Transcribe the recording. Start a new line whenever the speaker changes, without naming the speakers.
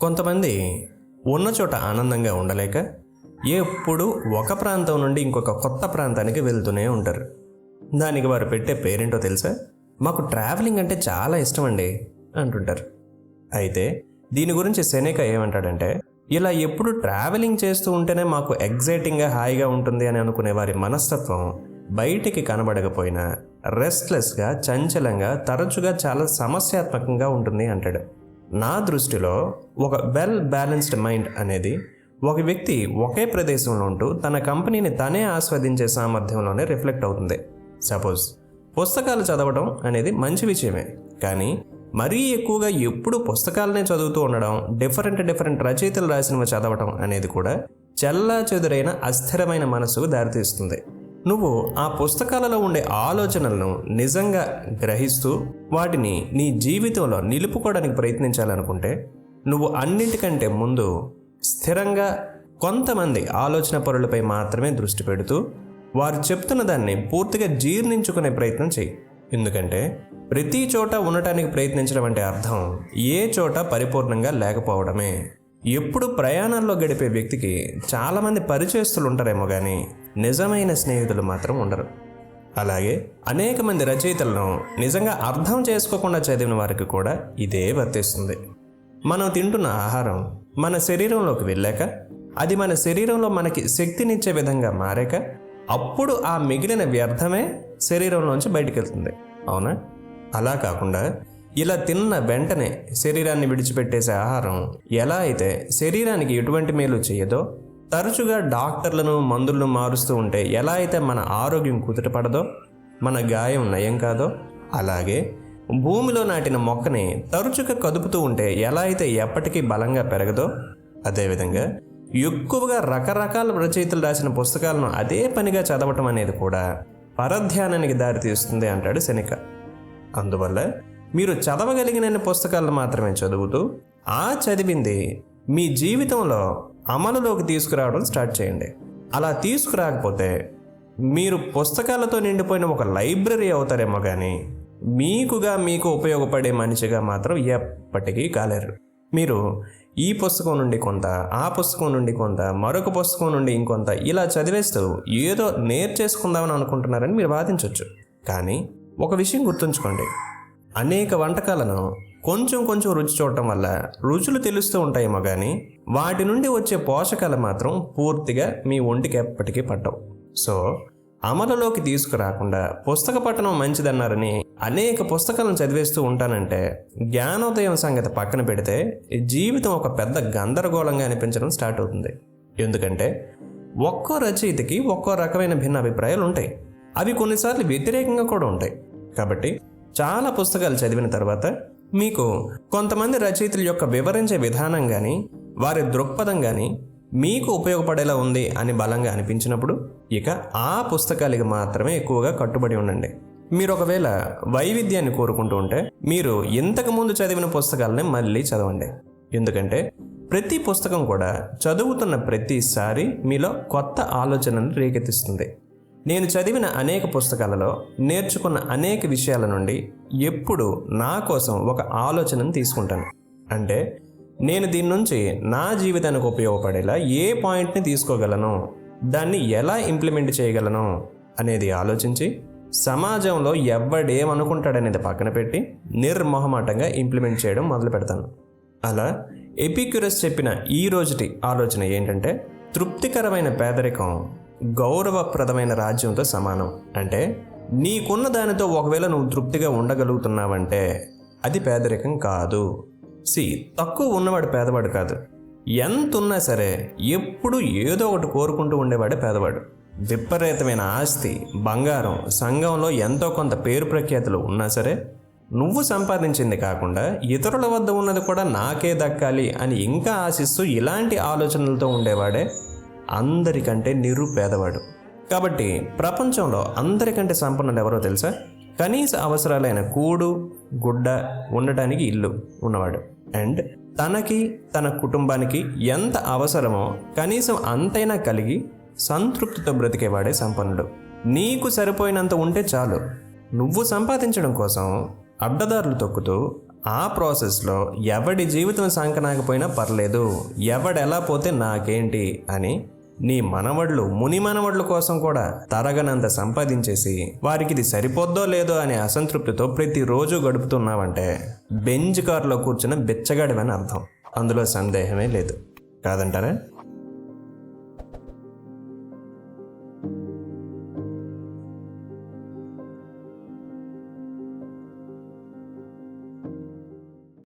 కొంతమంది ఉన్న చోట ఆనందంగా ఉండలేక ఎప్పుడు ఒక ప్రాంతం నుండి ఇంకొక కొత్త ప్రాంతానికి వెళ్తూనే ఉంటారు. దానికి వారు పెట్టే పేరేంటో తెలుసా? మాకు ట్రావెలింగ్ అంటే చాలా ఇష్టం అండి అంటుంటారు. అయితే దీని గురించి సెనేక ఏమంటాడంటే ఇలా ఎప్పుడు ట్రావెలింగ్ చేస్తూ ఉంటేనే మాకు ఎగ్జైటింగ్గా హాయిగా ఉంటుంది అని అనుకునే వారి మనస్తత్వం బయటికి కనబడకపోయినా రెస్ట్లెస్గా చంచలంగా తరచుగా చాలా సమస్యాత్మకంగా ఉంటుంది అంటాడు. నా దృష్టిలో ఒక వెల్ బ్యాలెన్స్డ్ మైండ్ అనేది ఒక వ్యక్తి ఒకే ప్రదేశంలో ఉంటూ తన కంపెనీని తనే ఆస్వాదించే సామర్థ్యంలోనే రిఫ్లెక్ట్ అవుతుంది. సపోజ్ పుస్తకాలు చదవడం అనేది మంచి విషయమే. కానీ మరీ ఎక్కువగా ఎప్పుడు పుస్తకాలనే చదువుతూ ఉండడం డిఫరెంట్ డిఫరెంట్ రచయితలు రాసినవి చదవడం అనేది కూడా చెల్లా చెదురైన అస్థిరమైన మనసుకు దారితీస్తుంది. నువ్వు ఆ పుస్తకాలలో ఉండే ఆలోచనలను నిజంగా గ్రహిస్తూ వాటిని నీ జీవితంలో నిలుపుకోవడానికి ప్రయత్నించాలనుకుంటే నువ్వు అన్నింటికంటే ముందు స్థిరంగా కొంతమంది ఆలోచన పరులపై మాత్రమే దృష్టి పెడుతూ వారు చెప్తున్న దాన్ని పూర్తిగా జీర్ణించుకునే ప్రయత్నం చేయి. ఎందుకంటే ప్రతి చోట ఉండటానికి ప్రయత్నించడం అంటే అర్థం ఏ చోట పరిపూర్ణంగా లేకపోవడమే. ఎప్పుడు ప్రయాణాల్లో గడిపే వ్యక్తికి చాలామంది పరిచయస్తులు ఉంటారేమో కానీ నిజమైన స్నేహితులు మాత్రం ఉండరు. అలాగే అనేక మంది రచయితలను నిజంగా అర్థం చేసుకోకుండా చదివిన వారికి కూడా ఇదే వర్తిస్తుంది. మనం తింటున్న ఆహారం మన శరీరంలోకి వెళ్ళాక అది మన శరీరంలో మనకి శక్తినిచ్చే విధంగా మారాక అప్పుడు ఆ మిగిలిన వ్యర్థమే శరీరంలోంచి బయటికి వెళ్తుంది అవునా? అలా కాకుండా ఇలా తిన్న వెంటనే శరీరాన్ని విడిచిపెట్టేసే ఆహారం ఎలా అయితే శరీరానికి ఎటువంటి మేలు చేయదో తరచుగా డాక్టర్లను మందులను మారుస్తూ ఉంటే ఎలా అయితే మన ఆరోగ్యం కుదుటపడదో మన గాయం నయం కాదో అలాగే భూమిలో నాటిన మొక్కని తరచుగా కదుపుతూ ఉంటే ఎలా అయితే ఎప్పటికీ బలంగా పెరగదో అదేవిధంగా ఎక్కువగా రకరకాల రచయితలు రాసిన పుస్తకాలను అదే పనిగా చదవటం అనేది కూడా పరధ్యానానికి దారితీస్తుంది అంటాడు శనిక. అందువల్ల మీరు చదవగలిగినన్ని పుస్తకాలను మాత్రమే చదువుతూ ఆ చదివింది మీ జీవితంలో అమలులోకి తీసుకురావడం స్టార్ట్ చేయండి. అలా తీసుకురాకపోతే మీరు పుస్తకాలతో నిండిపోయిన ఒక లైబ్రరీ అవుతారేమో కానీ మీకుగా మీకు ఉపయోగపడే మనిషిగా మాత్రం ఎప్పటికీ కాలేరు. మీరు ఈ పుస్తకం నుండి కొంత ఆ పుస్తకం నుండి కొంత మరొక పుస్తకం నుండి ఇంకొంత ఇలా చదివేస్తూ ఏదో నేర్చేసుకుందామని అనుకుంటున్నారని మీరు వాదించవచ్చు కానీ ఒక విషయం గుర్తుంచుకోండి. అనేక వంటకాలను కొంచెం కొంచెం రుచి చూడటం వల్ల రుచులు తెలుస్తూ ఉంటాయేమో కానీ వాటి నుండి వచ్చే పోషకాలు మాత్రం పూర్తిగా మీ ఒంటికి ఎప్పటికీ పట్టవు. సో అమలులోకి తీసుకురాకుండా పుస్తక పఠనం మంచిదన్నారని అనేక పుస్తకాలను చదివేస్తూ ఉంటానంటే జ్ఞానోదయం సంగతి పక్కన పెడితే జీవితం ఒక పెద్ద గందరగోళంగా అనిపించడం స్టార్ట్ అవుతుంది. ఎందుకంటే ఒక్కో రచయితకి ఒక్కో రకమైన భిన్న అభిప్రాయాలు ఉంటాయి అవి కొన్నిసార్లు వ్యతిరేకంగా కూడా ఉంటాయి. కాబట్టి చాలా పుస్తకాలు చదివిన తర్వాత మీకు కొంతమంది రచయితల యొక్క వివరించే విధానం కానీ వారి దృక్పథం కానీ మీకు ఉపయోగపడేలా ఉంది అని బలంగా అనిపించినప్పుడు ఇక ఆ పుస్తకాలకి మాత్రమే ఎక్కువగా కట్టుబడి ఉండండి. మీరు ఒకవేళ వైవిధ్యాన్ని కోరుకుంటూ ఉంటే మీరు ఇంతకు ముందు చదివిన పుస్తకాలనే మళ్ళీ చదవండి. ఎందుకంటే ప్రతి పుస్తకం కూడా చదువుతున్న ప్రతిసారి మీలో కొత్త ఆలోచనను రేకెత్తిస్తుంది. నేను చదివిన అనేక పుస్తకాలలో నేర్చుకున్న అనేక విషయాల నుండి ఎప్పుడు నా కోసం ఒక ఆలోచనను తీసుకుంటాను. అంటే నేను దీని నుంచి నా జీవితానికి ఉపయోగపడేలా ఏ పాయింట్ని తీసుకోగలను? దాన్ని ఎలా ఇంప్లిమెంట్ చేయగలను? అనేది ఆలోచించి సమాజంలో ఎవడేమనుకుంటాడనేది పక్కన పెట్టి నిర్మోహమాటంగా ఇంప్లిమెంట్ చేయడం మొదలు పెడతాను. అలా ఎపిక్యురస్ చెప్పిన ఈ రోజుటి ఆలోచన ఏంటంటే తృప్తికరమైన పేదరికం గౌరవప్రదమైన రాజ్యంతో సమానం. అంటే నీకున్న దానితో ఒకవేళ నువ్వు తృప్తిగా ఉండగలుగుతున్నావంటే అది పేదరికం కాదు. సి తక్కువ ఉన్నవాడు పేదవాడు కాదు. ఎంత ఉన్నా సరే ఎప్పుడు ఏదో ఒకటి కోరుకుంటూ ఉండేవాడే పేదవాడు. విపరీతమైన ఆస్తి బంగారం సంఘంలో ఎంతో కొంత పేరు ప్రఖ్యాతులు ఉన్నా సరే నువ్వు సంపాదించింది కాకుండా ఇతరుల వద్ద ఉన్నది కూడా నాకే దక్కాలి అని ఇంకా ఆశిస్తూ ఇలాంటి ఆలోచనలతో ఉండేవాడే అందరికంటే నిరుపేదవాడు. కాబట్టి ప్రపంచంలో అందరికంటే సంపన్నులు ఎవరో తెలుసా? కనీస అవసరాలైన కూడు గుడ్డ ఉండటానికి ఇల్లు ఉన్నవాడు. అండ్ తనకి తన కుటుంబానికి ఎంత అవసరమో కనీసం అంతైనా కలిగి సంతృప్తితో బ్రతికేవాడే సంపన్నుడు. నీకు సరిపోయినంత ఉంటే చాలు. నువ్వు సంపాదించడం కోసం అడ్డదారులు తొక్కుతూ ఆ ప్రాసెస్లో ఎవడి జీవితం సాంకనాకపోయినా పర్లేదు. ఎవడెలా పోతే నాకేంటి అని నీ మనవడ్లు ముని మనవడ్ల కోసం కూడా తరగనంత సంపాదించేసి వారికి ఇది సరిపోద్దో లేదో అనే అసంతృప్తితో ప్రతిరోజు గడుపుతున్నావంటే బెంజ్ కారులో కూర్చున్న బిచ్చగాడివని అర్థం. అందులో సందేహమే లేదు. కాదంటారా?